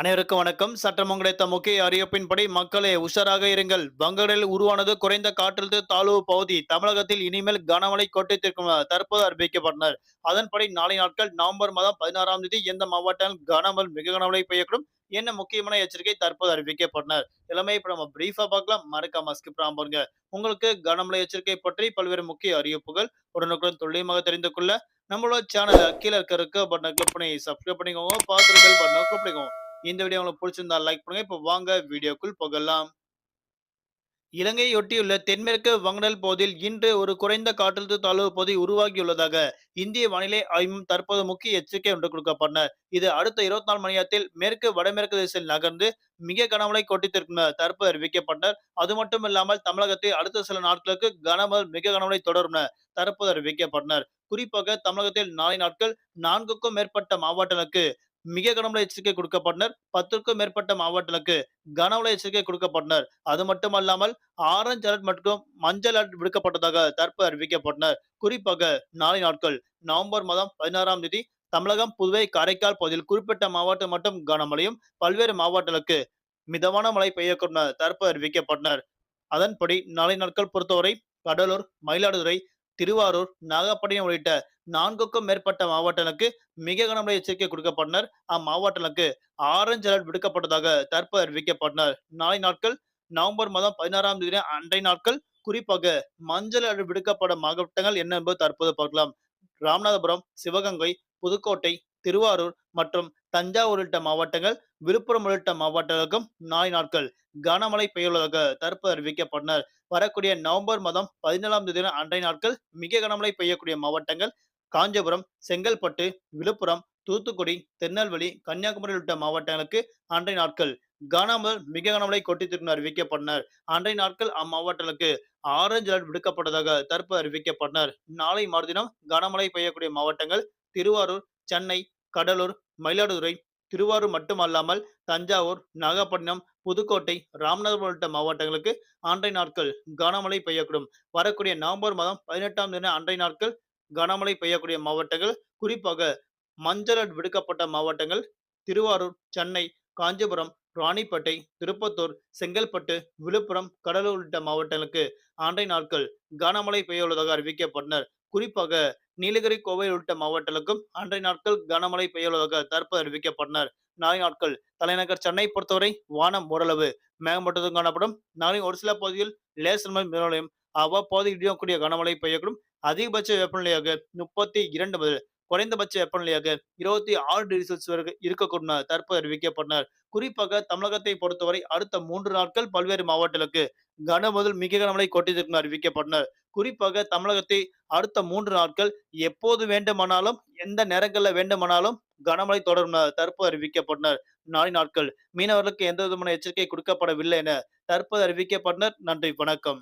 அனைவருக்கும் வணக்கம். சட்டமும் கிடைத்த முக்கிய அறிவிப்பின்படி மக்களே உஷாராக இருங்கள். வங்கடலில் உருவானது குறைந்த காற்றழுத்த தாழ்வு பகுதி. தமிழகத்தில் இனிமேல் கனமழை கொட்டித்திருக்கும் தற்போது அறிவிக்கப்பட்டனர். அதன்படி நாளை நாட்கள் நவம்பர் மாதம் பதினாறாம் தேதி எந்த மாவட்டம் கனமல் மிக கனமழை பெய்யக்கூடும் என்ன முக்கியமான எச்சரிக்கை தற்போது அறிவிக்கப்பட்டனர். எல்லாமே இப்ப நம்ம பிரீஃபா பார்க்கலாம். மறக்காம ஸ்கிப் பாருங்க. உங்களுக்கு கனமழை எச்சரிக்கை பற்றி பல்வேறு முக்கிய அறிவிப்புகள் உடனுக்குடன் துல்லியமாக தெரிந்து கொள்ள நம்மளோட சேனல் கீழே இருக்க இருக்க பட்டனை கிளிக் பண்ணி சப்ஸ்கிரைப் பண்ணிக்கோங்க. பார்த்து பட்டனை கிளிக் பண்ணிக்கோங்க. இந்த வீடியோ உங்களுக்கு பிடிச்சிருந்தா லைக் பண்ணுங்க. இப்போ வாங்க வீடியோக்குள் போகலாம். இலங்கையொட்டியுள்ள தென்மேற்கு வங்கடல் பகுதியில் இன்று ஒரு குறைந்த காற்றழுத்த தாழ்வு பகுதி உருவாகியுள்ளதாக இந்திய வானிலை ஆய்வும் தற்போது முக்கிய எச்சரிக்கை ஒன்று கொடுக்கப்பட்டன. இது அடுத்த இருபத்தி நாலு மணி நேரத்தில் மேற்கு வடமேற்கு திசையில் நகர்ந்து மிக கனமழை கொட்டித்திருக்கும் தற்போது அறிவிக்கப்பட்டனர் அது மட்டும் இல்லாமல் தமிழகத்தில் அடுத்த சில நாட்களுக்கு கனமழை மிக கனமழை தொடரும் தற்போது அறிவிக்கப்பட்டனர். குறிப்பாக தமிழகத்தில் நாளை நாட்கள் நான்குக்கும் மேற்பட்ட மாவட்டங்களுக்கு மிக கனமழை எச்சரிக்கை கொடுக்கப்பட்டனர். பத்திற்கும் மேற்பட்ட மாவட்டங்களுக்கு கனமழை எச்சரிக்கை கொடுக்கப்பட்டனர். அது மட்டுமல்லாமல் ஆரஞ்சு அலர்ட் மற்றும் மஞ்சள் அலர்ட் விடுக்கப்பட்டதாக தற்போது அறிவிக்கப்பட்டனர். குறிப்பாக நாளை நாட்கள் நவம்பர் மாதம் பதினாறாம் தேதி தமிழகம் புதுவை காரைக்கால் பகுதியில் குறிப்பிட்ட மாவட்டம் மட்டும் கனமழையும் பல்வேறு மாவட்டங்களுக்கு மிதமான மழை பெய்யக்கூடும் தற்போது அறிவிக்கப்பட்டனர். அதன்படி நாளை நாட்கள் பொறுத்தவரை கடலூர் மயிலாடுதுறை திருவாரூர் நாகப்பட்டினம் உள்ளிட்ட நான்குக்கும் மேற்பட்ட மாவட்டங்களுக்கு மிக கனமழை எச்சரிக்கை கொடுக்கப்பட்டனர். அம்மாவட்டங்களுக்கு ஆரஞ்சு அலர்ட் விடுக்கப்பட்டதாக தற்போது அறிவிக்கப்பட்டனர். நாளை நாட்கள் நவம்பர் மாதம் பதினாறாம் தேதி அன்றைய நாட்கள். குறிப்பாக மஞ்சள் அலர்ட் விடுக்கப்படும் மாவட்டங்கள் என்ன என்பது தற்போது பார்க்கலாம். ராமநாதபுரம் சிவகங்கை புதுக்கோட்டை திருவாரூர் மற்றும் தஞ்சாவூர் உள்ளிட்ட மாவட்டங்கள் விழுப்புரம் உள்ளிட்ட மாவட்டங்களுக்கும் நாளை நாட்கள் கனமழை பெய்யுள்ளதாக தற்போது அறிவிக்கப்பட்டனர். வரக்கூடிய நவம்பர் மாதம் பதினேழாம் தேதி அன்றைய நாட்கள் மிக கனமழை பெய்யக்கூடிய மாவட்டங்கள் காஞ்சிபுரம் செங்கல்பட்டு விழுப்புரம் தூத்துக்குடி திருநெல்வேலி கன்னியாகுமரி உள்ளிட்ட மாவட்டங்களுக்கு அன்றைய நாட்கள் கனமுதல் மிக கனமழை கொட்டித்திருக்கும் அறிவிக்கப்பட்டனர். அன்றைய நாட்கள் அம்மாவட்டங்களுக்கு ஆரஞ்சு அலர்ட் விடுக்கப்பட்டதாக தற்போது அறிவிக்கப்பட்டனர். நாளை மறுதினம் கனமழை பெய்யக்கூடிய மாவட்டங்கள் திருவாரூர் சென்னை கடலூர் மயிலாடுதுறை திருவாரூர் மட்டுமல்லாமல் தஞ்சாவூர் நாகப்பட்டினம் புதுக்கோட்டை ராமநாதபுரம் உள்ளிட்ட மாவட்டங்களுக்கு அன்றை நாட்கள் கனமழை பெய்யக்கூடும். வரக்கூடிய நவம்பர் மாதம் பதினெட்டாம் தின அன்றை நாட்கள் கனமழை பெய்யக்கூடிய மாவட்டங்கள் குறிப்பாக மஞ்சள் விடுக்கப்பட்ட மாவட்டங்கள் திருவாரூர் சென்னை காஞ்சிபுரம் ராணிப்பேட்டை திருப்பத்தூர் செங்கல்பட்டு விழுப்புரம் கடலூர் உள்ளிட்ட மாவட்டங்களுக்கு அன்றை நாட்கள் கனமழை பெய்ய உள்ளதாக அறிவிக்கப்பட்டனர். குறிப்பாக நீலகிரி கோவை உள்ளிட்ட மாவட்டங்களுக்கும் அன்றைய நாட்கள் கனமழை பெய்யுள்ளதாக தற்போது அறிவிக்கப்பட்டனர். நாளை நாட்கள் தலைநகர் சென்னை பொறுத்தவரை வானம் ஓரளவு மேகமூட்டத்தும் காணப்படும். நாளை ஒரு சில பகுதியில் லேசர் மிதமலையும் அவ்வப்போது இடியக்கூடிய கனமழை பெய்யக்கூடும். அதிகபட்ச வெப்பநிலையாக முப்பத்தி இரண்டு முதல் குறைந்தபட்ச வெப்பநிலையாக இருபத்தி ஆறு டிகிரி செல்சியஸ் வரை இருக்கக்கூடும் தற்போது அறிவிக்கப்பட்டனர் குறிப்பாக தமிழகத்தை பொறுத்தவரை அடுத்த மூன்று நாட்கள் பல்வேறு மாவட்டங்களுக்கு கன முதல் மிக கனமழை கொட்டியிருக்கும் அறிவிக்கப்பட்டனர் குறிப்பாக தமிழகத்தை அடுத்த மூன்று நாட்கள் எப்போது வேண்டுமானாலும் எந்த நேரங்களில் வேண்டுமானாலும் கனமழை தொடரும் தற்போது அறிவிக்கப்பட்டனர் நாளை நாட்கள் மீனவர்களுக்கு எந்த விதமான எச்சரிக்கை கொடுக்கப்படவில்லை என தற்போது அறிவிக்கப்பட்டனர் நன்றி வணக்கம்.